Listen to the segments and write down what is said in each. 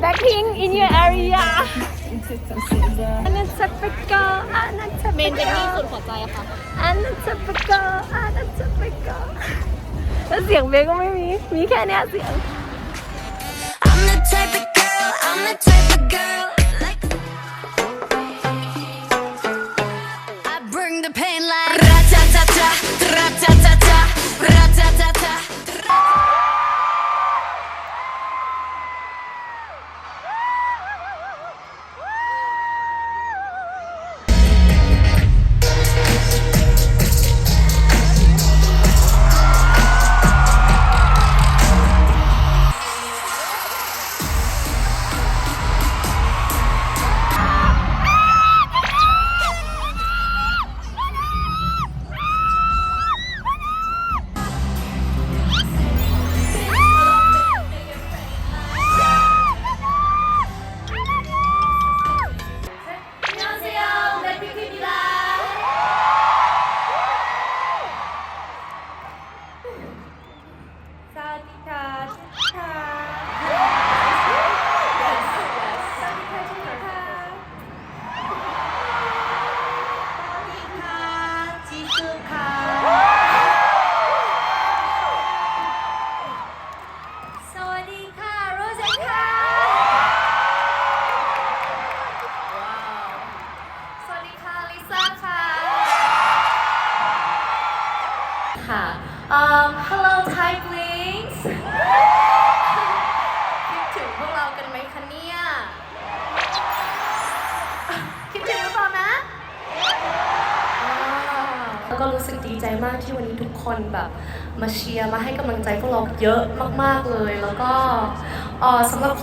แบ็คพิง in your area อันนั้นจะไปก็อันนั้นจะไปเมนเป็นที่สุดหัวใจค่ะ อันนั้นจะไปก็อันนั้นจะไปก็แล้วเสียงเบสก็ไม่มี มีแค่เนี้ยเสียง I'm the type of girl, I'm the type of girl.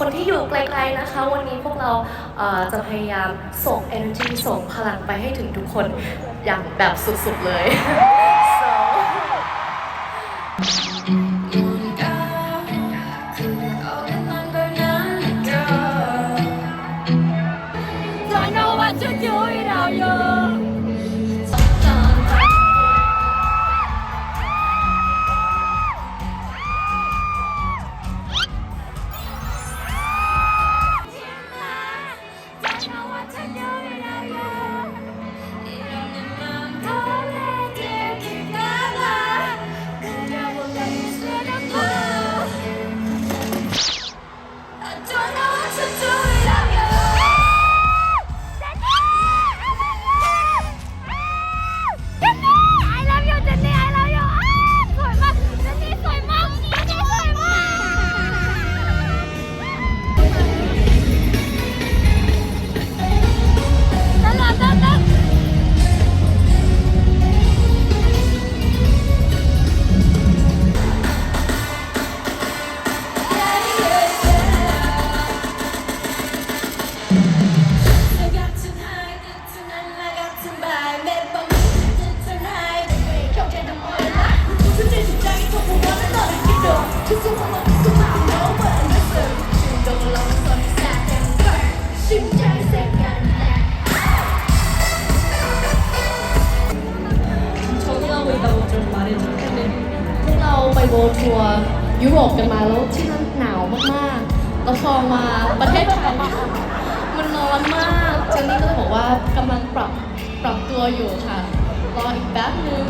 คนที่อยู่ไกลๆนะคะ วันนี้พวกเราเอ่อจะพยายามส่ง energy ส่งพลังไปให้ถึงทุกคนอย่างแบบสุดๆเลย ราไปโวลทัวร์ยุโรปกันมาแล้วที่นั่นหนาวมากๆแล้วพอมาประเทศไทยมันร้อนมากเจนนี่ก็เลยบอกว่ากำลังปรับปรับตัวอยู่ค่ะรออีกแป๊บนึง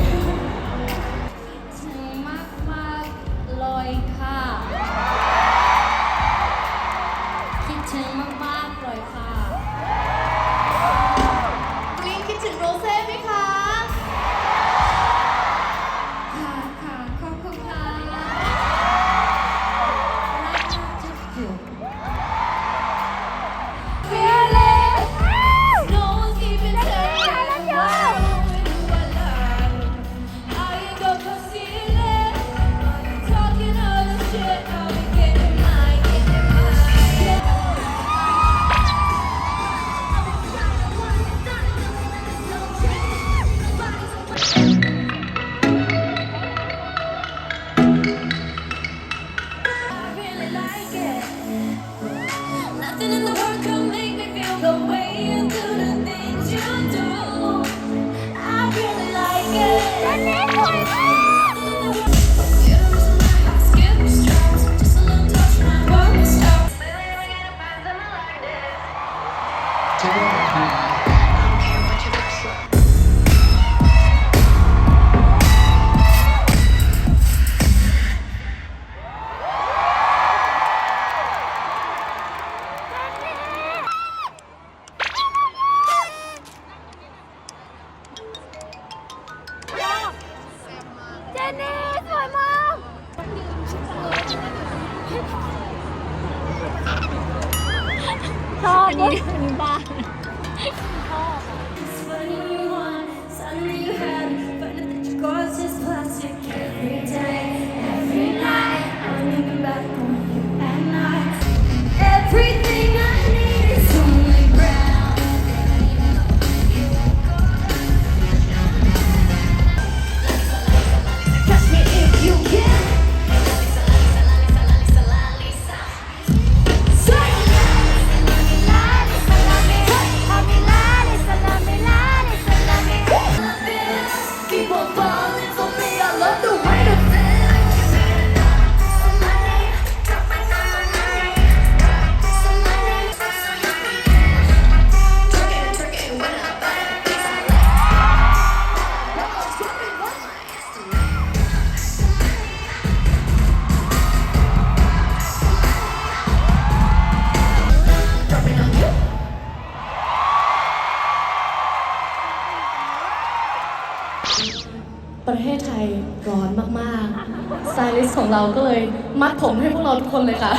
มากๆสไตลิสต์ของเราก็เลยมัดผมให้พวกเราทุกคนเลยค่ะ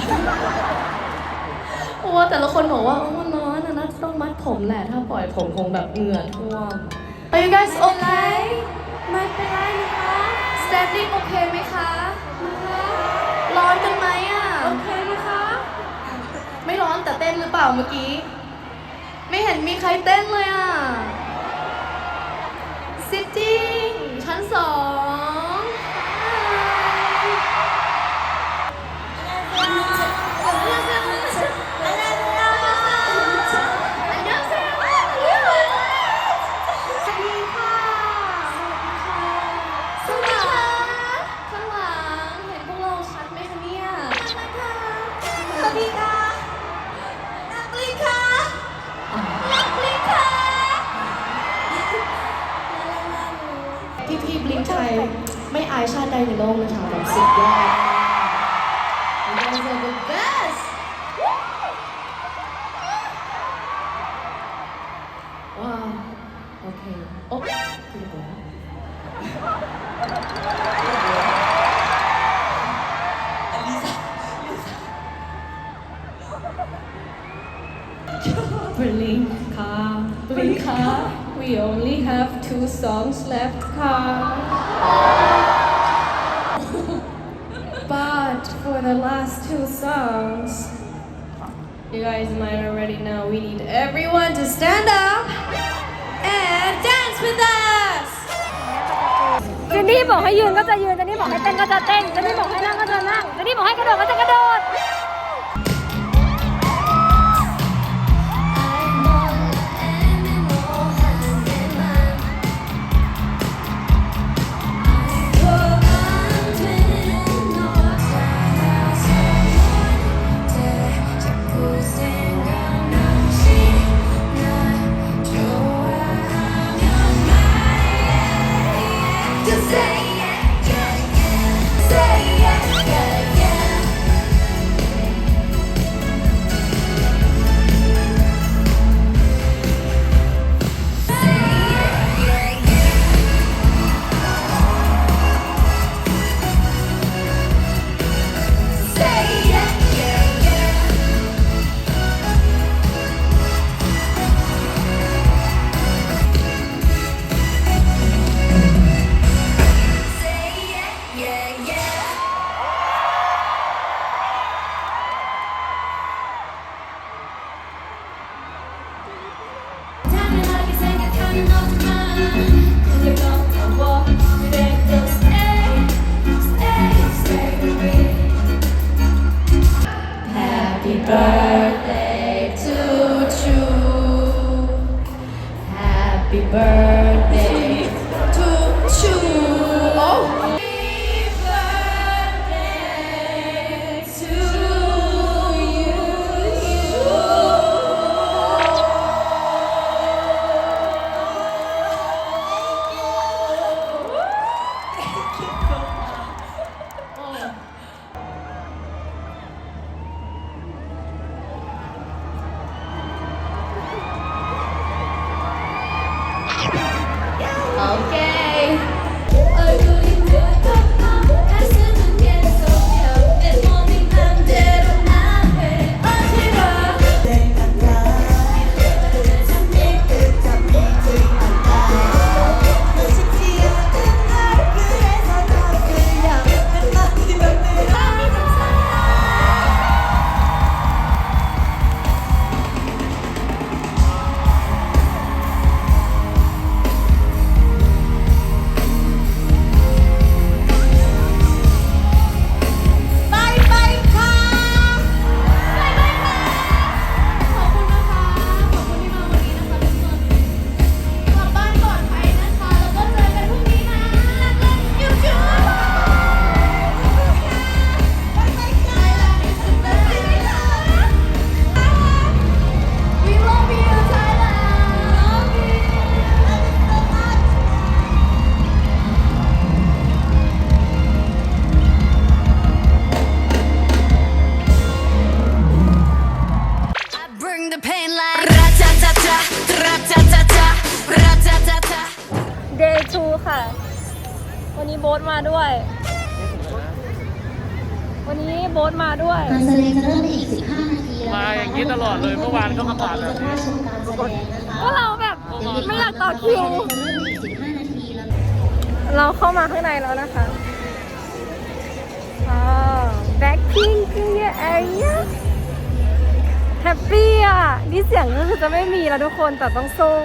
เพราะว่าแต่ละคนบอกว่าโอ้มันร้อนนะนะต้องมัดผมแหละถ้าปล่อยผมคงแบบเหงื่อท่วม Are you guys okay ไม่เป็นไรนะคะ Standing โอเคไหมคะร้อนกันไหมอะโอเคนะคะ ไม่ร้อนแต่เต้นหรือเปล่าเมื่อกี้ ไม่เห็นมีใครเต้นเลยอะ Sitting ชั้นสอง songs left, car. but for the last two songs, you guys might already know we need everyone to stand up and dance with us. เจนนี่บอกให้ยืนก็จะยืน เจนนี่บอกให้เต้นก็จะเต้น เจนนี่บอกให้นั่งก็จะนั่ง เจนนี่บอกให้กระโดดก็จะกระโดด โบ๊ทมาด้วย วันนี้โบ๊ทมาด้วย การแสดงจะเริ่มในอีก 15 นาทีแล้วมาอย่างนี้ตลอดเลยเมื่อวานก็มาผ่านแล้วจะเข้าชมการแสดงนะคะก็เราแบบไม่อยากต่อคิว จะเริ่มในอีก 15 นาทีแล้ว เราเข้ามาข้างในแล้วนะคะอ่า Blackpink in your area แฮปปี้อะ นี่เสียงก็คือจะไม่มีแล้วทุกคนแต่ต้องสู้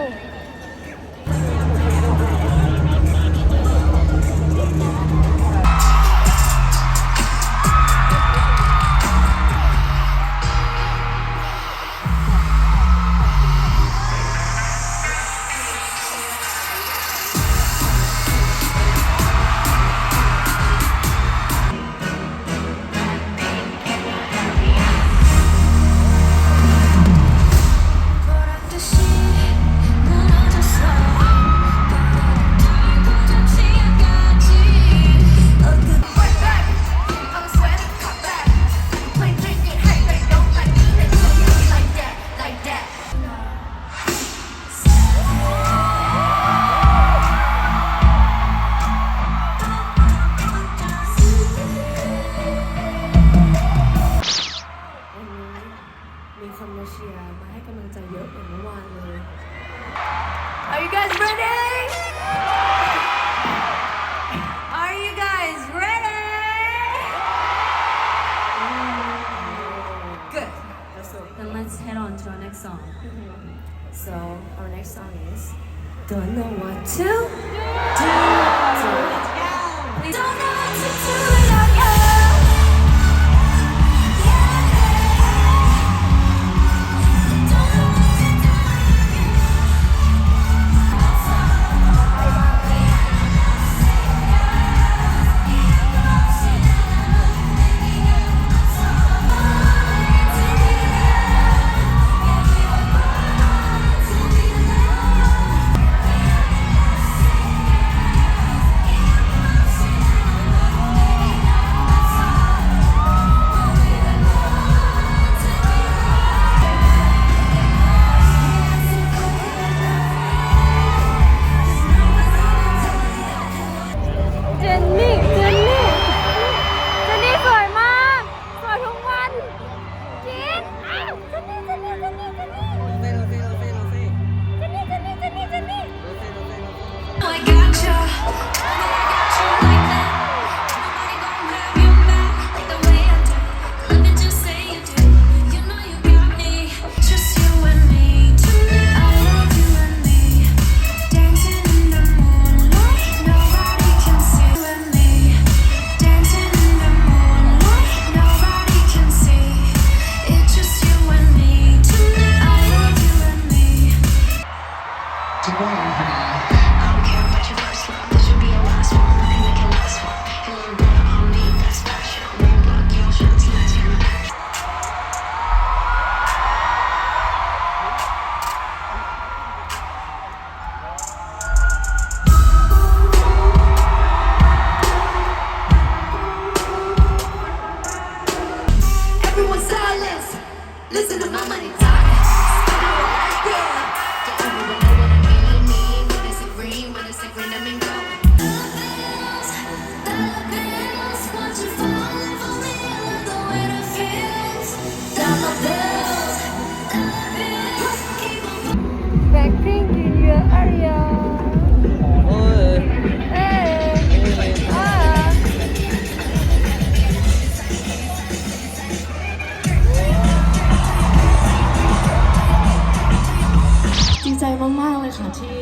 ที่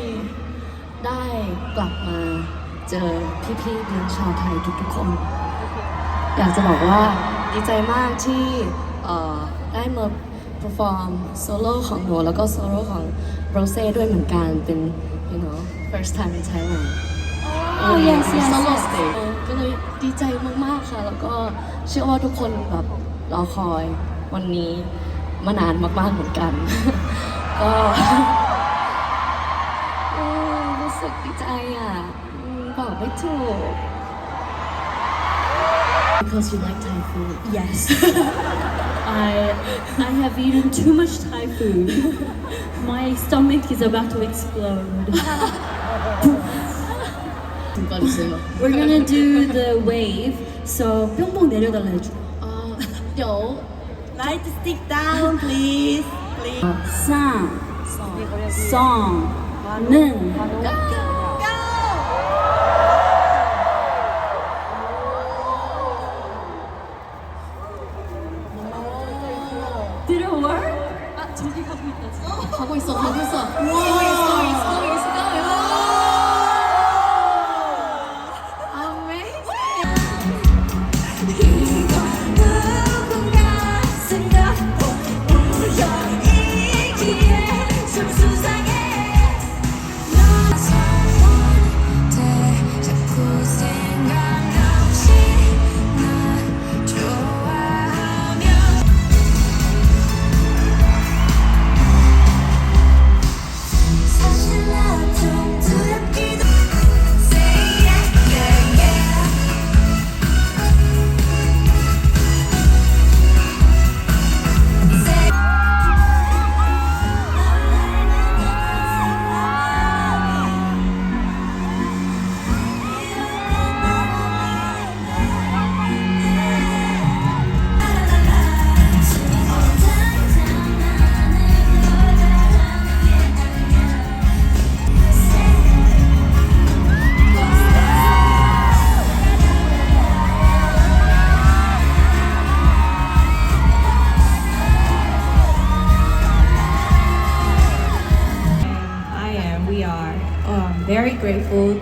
ได้กลับมาเจอพี่ๆน้องชาวไทยทุกๆคน อยากจะบอกว่าดีใจมากที่เอ่อได้มา perform solo ของหนูแล้วก็ solo ของ Rose ด้วยเหมือนกันเป็น you know first time in Thailand Oh yes yes solo yes stage เออก็เลยดีใจมากๆค่ะ แล้วก็เชื่อว่าทุกคนแบบรอคอยวันนี้มานานมากๆเหมือนกัน ก็เออรู้ สึกดีใจอ่ะอืมบอกไม่ถูก Because you like Thai food Yes. I I have eaten too much Thai food. My stomach is about to explode. ถึงก่อนเสือ We're gonna do the wave. So 뿅뿅 내려달래줘. เอ่อเดี๋ยว Light stick down, please. Please. 쌍, song, 는,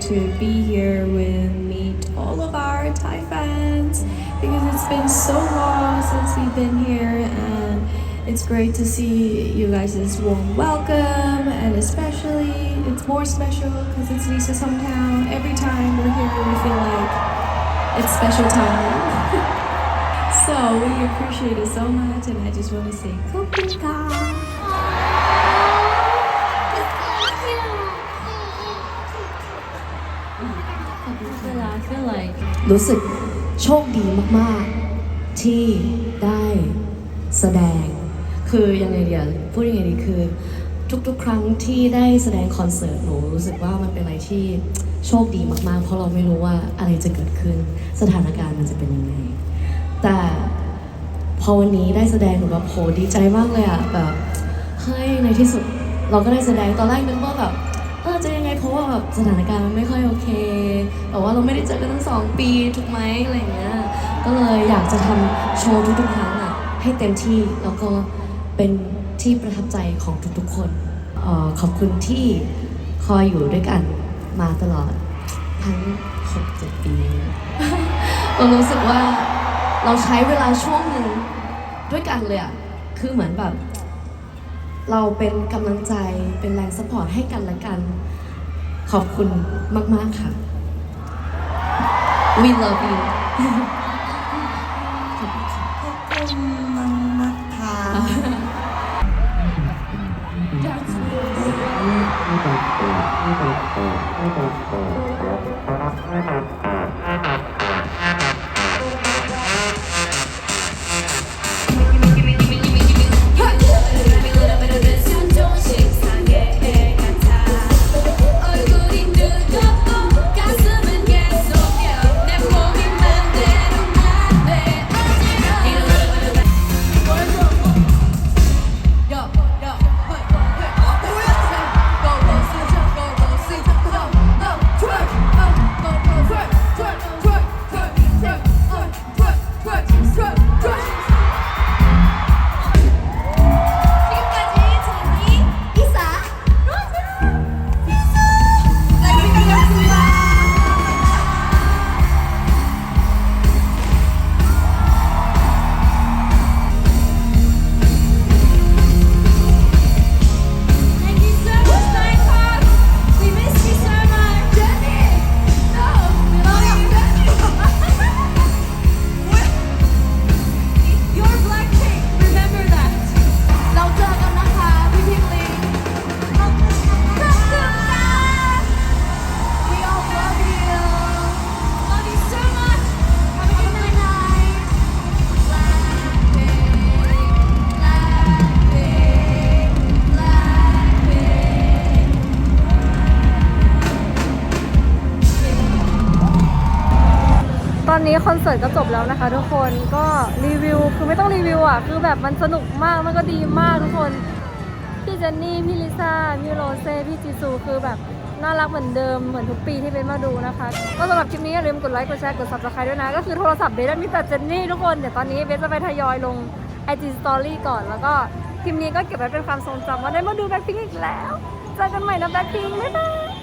to be here with meet all of our Thai fans because it's been so long since we've been here and it's great to see you guys' warm welcome and especially it's more special because it's Lisa's hometown. Every time we're here we feel like it's special time. so we appreciate it so much and I just want to say Kokuka. รู้สึกโชคดีมากๆ ที่ได้แสดง คือยังไงเดียวพูดยังไงดีคือ ทุกๆ ครั้งที่ได้แสดงคอนเสิร์ตหนูรู้สึกว่ามันเป็นอะไรที่โชคดีมากๆ เพราะเราไม่รู้ว่าอะไรจะเกิดขึ้น สถานการณ์มันจะเป็นยังไง แต่พอวันนี้ได้แสดงหนูแบบโหดีใจมากเลยอะแบบเฮ้ยในที่สุดเราก็ได้แสดงตอนแรกนึกว่าแบบ เพราะว่าแบบสถานการณ์มันไม่ค่อยโอเคแต่ว่าเราไม่ได้เจอกันตั้งสองปีถูกไหมอะไรอย่างเงี้ยก็เลยอยากจะทำโชว์ทุกๆครั้งอะให้เต็มที่แล้วก็เป็นที่ประทับใจของทุกๆคนออขอบคุณที่คอยอยู่ด้วยกันมาตลอดทั้ง6-7ปีเรารู้สึกว่าเราใช้เวลาช่วงหนึ่งด้วยกันเลยอะคือเหมือนแบบ เราเป็นกำลังใจเป็นแรงสปอร์ตให้กันและกัน ขอบคุณมาก ๆ ค่ะ We love you มันมักไม่ต้องไม่ต้องไม่ต้องไม่ต้อง คอนเสิร์ตก็จบแล้วนะคะ ทุกคนก็รีวิวคือไม่ต้องรีวิวอะคือแบบมันสนุกมากมันก็ดีมากทุกคน พี่เจนนี่ พี่ลิซ่า พี่โรเซ่ พี่จีซูคือแบบน่ารักเหมือนเดิมเหมือนทุกปีที่เป็นมาดูนะคะก็สำหรับคลิปนี้อย่าลืมกดไลค์กดแชร์กด subscribe ด้วยนะ ก็คือโทรศัพท์เบสมีแต่เจนนี่ทุกคนเดี๋ยวตอนนี้เบสจะไปทยอยลง IG Story ก่อนแล้วก็คลิปนี้ก็เก็บไว้เป็นความทรงจำว่าได้มาดูแบ็คพิงอีกแล้วเจอกันใหม่นะแบ็คพิงบ๊ายบาย